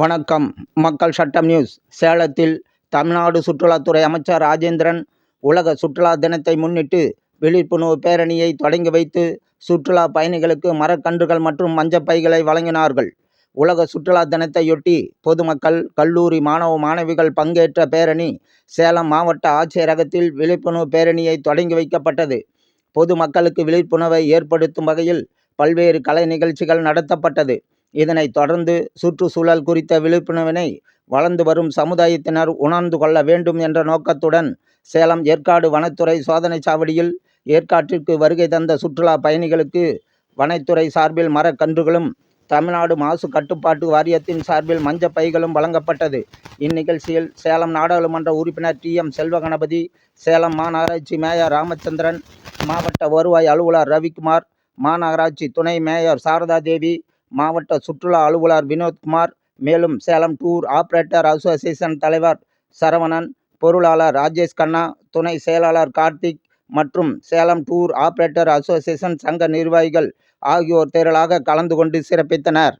வணக்கம். மக்கள் சட்டம் நியூஸ். சேலத்தில் தமிழ்நாடு சுற்றுலாத்துறை அமைச்சர் ராஜேந்திரன் உலக சுற்றுலா தினத்தை முன்னிட்டு விழிப்புணர்வு பேரணியை தொடங்கி வைத்து சுற்றுலா பயணிகளுக்கு மரக்கன்றுகள் மற்றும் மஞ்சப்பைகளை வழங்கினார்கள். உலக சுற்றுலா தினத்தையொட்டி பொதுமக்கள் கல்லூரி மாணவ மாணவிகள் பங்கேற்ற பேரணி சேலம் மாவட்ட ஆட்சியரகத்தில் விழிப்புணர்வு பேரணியை தொடங்கி வைக்கப்பட்டது. பொதுமக்களுக்கு விழிப்புணர்வை ஏற்படுத்தும் வகையில் பல்வேறு கலை நிகழ்ச்சிகள் நடத்தப்பட்டது. இதனைத் தொடர்ந்து சுற்றுச்சூழல் குறித்த விழிப்புணர்வினை வளர்ந்து வரும் சமுதாயத்தினர் உணர்ந்து கொள்ள வேண்டும் என்ற நோக்கத்துடன் சேலம் ஏற்காடு வனத்துறை சோதனை சாவடியில் ஏற்காட்டிற்கு வருகை தந்த சுற்றுலா பயணிகளுக்கு வனத்துறை சார்பில் மரக்கன்றுகளும் தமிழ்நாடு மாசு கட்டுப்பாட்டு வாரியத்தின் சார்பில் மஞ்சப் பைகளும் வழங்கப்பட்டது. இந்நிகழ்ச்சியில் சேலம் நாடாளுமன்ற உறுப்பினர் டி. எம். செல்வகணபதி சேலம் மாநகராட்சி மேயர் ராமச்சந்திரன் மாவட்ட வருவாய் அலுவலர் ரவிக்குமார் மாநகராட்சி துணை மேயர் சாரதா தேவி மாவட்ட சுற்றுலா அலுவலர் வினோத்குமார் மேலும் சேலம் டூர் ஆபரேட்டர் அசோசியேஷன் தலைவர் சரவணன் பொருளாளர் ராஜேஷ் கண்ணா துணை செயலாளர் கார்த்திக் மற்றும் சேலம் டூர் ஆபரேட்டர் அசோசியேஷன் சங்க நிர்வாகிகள் ஆகியோர் திரளாக கலந்து கொண்டு சிறப்பித்தனர்